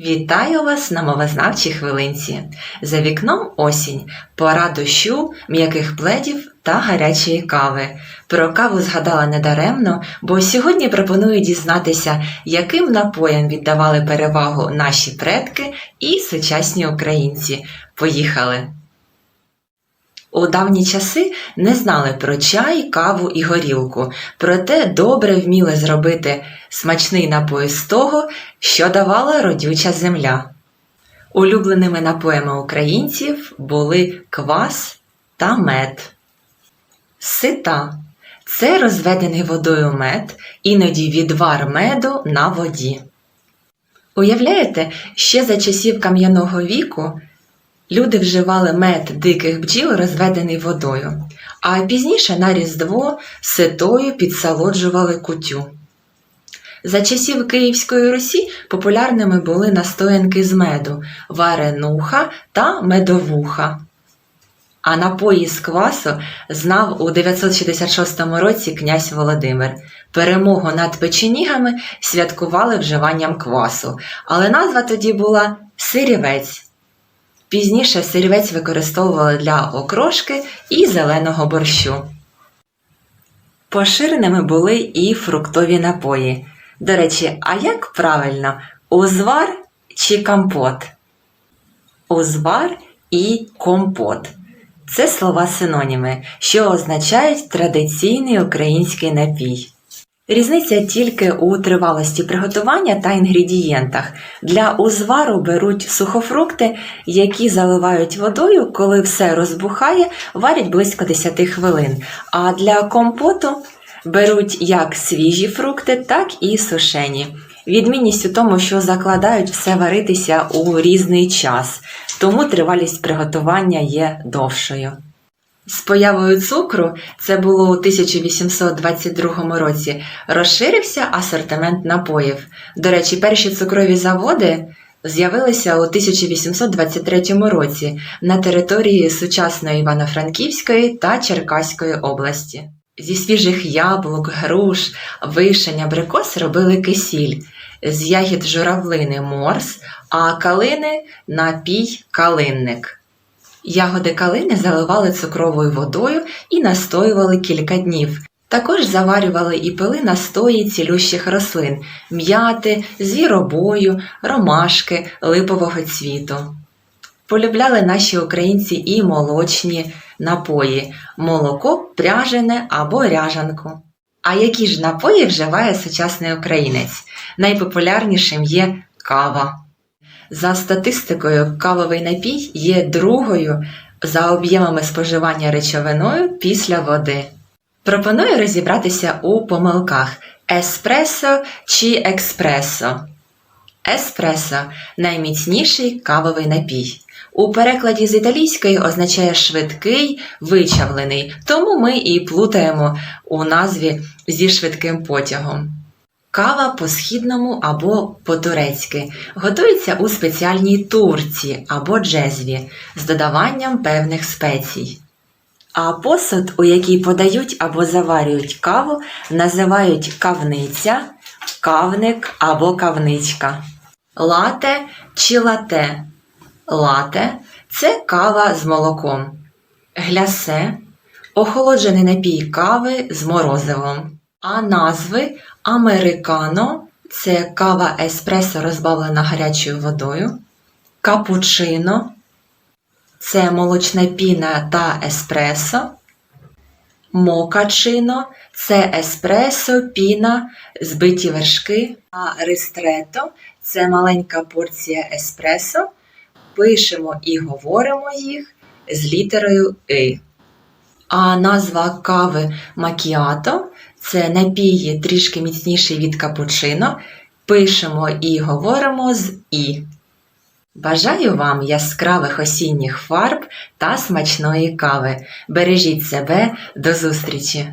Вітаю вас на мовознавчій хвилинці. За вікном осінь, пора дощу, м'яких пледів та гарячої кави. Про каву згадала недаремно, бо сьогодні пропоную дізнатися, яким напоям віддавали перевагу наші предки і сучасні українці. Поїхали! У давні часи не знали про чай, каву і горілку, проте добре вміли зробити смачний напой з того, що давала родюча земля. Улюбленими напоями українців були квас та мед. Сита це розведений водою мед, іноді відвар меду на воді. Уявляєте, ще за часів кам'яного віку Люди вживали мед диких бджіл, розведений водою, а пізніше на Різдво ситою підсолоджували кутю. За часів Київської Русі популярними були настоянки з меду, варенуха та медовуха. А напої з квасу знав у 966 році князь Володимир. Перемогу над печенігами святкували вживанням квасу, але назва тоді була сирівець. Пізніше сирівець використовували для окрошки і зеленого борщу. Поширеними були і фруктові напої. До речі, а як правильно узвар чи компот? Узвар і компот це слова синоніми, що означають традиційний український напій. Різниця тільки у тривалості приготування та інгредієнтах. Для узвару беруть сухофрукти, які заливають водою, коли все розбухає, варять близько 10 хвилин. А для компоту беруть як свіжі фрукти, так і сушені. Відмінність у тому, що закладають все варитися у різний час, тому тривалість приготування є довшою. З появою цукру, це було у 1822 році, розширився асортимент напоїв. До речі, перші цукрові заводи з'явилися у 1823 році на території сучасної Івано-Франківської та Черкаської області. Зі свіжих яблук, груш, вишень, абрикос робили кисіль, з ягід журавлини морс, а калини напій калинник. Ягоди калини заливали цукровою водою і настоювали кілька днів. Також заварювали і пили настої цілющих рослин м'яти, звіробою, ромашки, липового цвіту. Полюбляли наші українці і молочні напої молоко, пряжене або ряжанку. А які ж напої вживає сучасний українець? Найпопулярнішим є кава. За статистикою, кавовий напій є другою за об'ємами споживання речовиною після води. Пропоную розібратися у помилках еспресо чи експресо. Еспресо найміцніший кавовий напій. У перекладі з італійської означає швидкий, вичавлений, тому ми і плутаємо у назві зі швидким потягом. Кава по-східному або по-турецьки готується у спеціальній турці або джезві з додаванням певних спецій. А посуд, у який подають або заварюють каву, називають кавниця, кавник або кавничка. Лате чи лате. Лате це кава з молоком. Глясе охолоджений напій кави з морозивом. А назви Американо це кава еспресо розбавлена гарячою водою. Капучино це молочна піна та еспресо. Мокачино це еспресо, піна, збиті вершки. А ристрето це маленька порція еспресо. Пишемо і говоримо їх з літерою И. А назва кави макіато це напії трішки міцніший від капучино. Пишемо і говоримо з І. Бажаю вам яскравих осінніх фарб та смачної кави. Бережіть себе, до зустрічі!